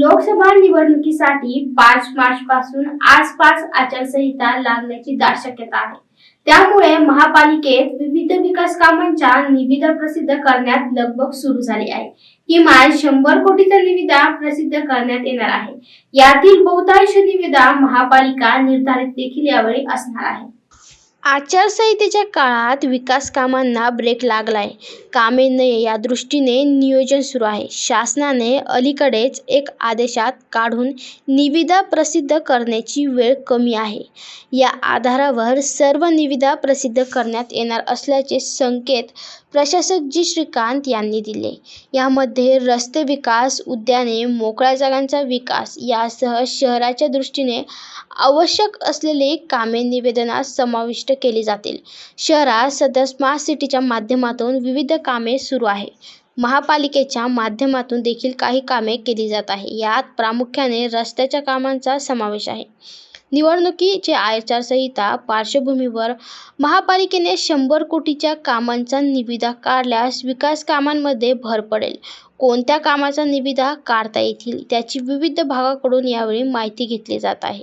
लोकसभा निवडणुकीसाठी पाच मार्च पासून आसपास आचारसंहिता लागण्याची दाट शक्यता आहे. त्यामुळे महापालिकेत विविध विकास कामांच्या निविदा प्रसिद्ध करण्यात लगबग सुरू झाली आहे. किमान शंभर कोटीच्या निविदा प्रसिद्ध करण्यात येणार आहे. यातील बहुतांश निविदा महापालिका निर्धारित देखील यावेळी असणार आहे. आचारसंहितेच्या काळात विकास कामांना ब्रेक लागलाय. कामे नये या दृष्टीने नियोजन सुरू आहे. शासनाने अलीकडेच एक आदेशात काढून निविदा प्रसिद्ध करण्याची वेळ कमी आहे. या आधारावर सर्व निविदा प्रसिद्ध करण्यात येणार असल्याचे संकेत प्रशासक जी. श्रीकांत यांनी दिले. यामध्ये रस्ते विकास उद्याने मोकळ्या जागांचा विकास यासह शहराच्या दृष्टीने आवश्यक असलेली कामे निवेदनात समाविष्ट केली जातील. शहरात सध्या स्मार्ट सिटीच्या माध्यमातून विविध कामे सुरू आहे महापालिकेच्या माध्यमातून देखील काही कामे केली जात आहे यात प्रामुख्याने रस्त्याच्या कामांचा समावेश आहे. निवडणुकीची आचारसंहिता पार्श्वभूमीवर महापालिकेने शंभर कोटीच्या कामांचा निविदा काढल्यास विकास कामांमध्ये भर पडेल. कोणत्या कामाचा निविदा काढता येतील त्याची विविध भागाकडून यावेळी माहिती घेतली जात आहे.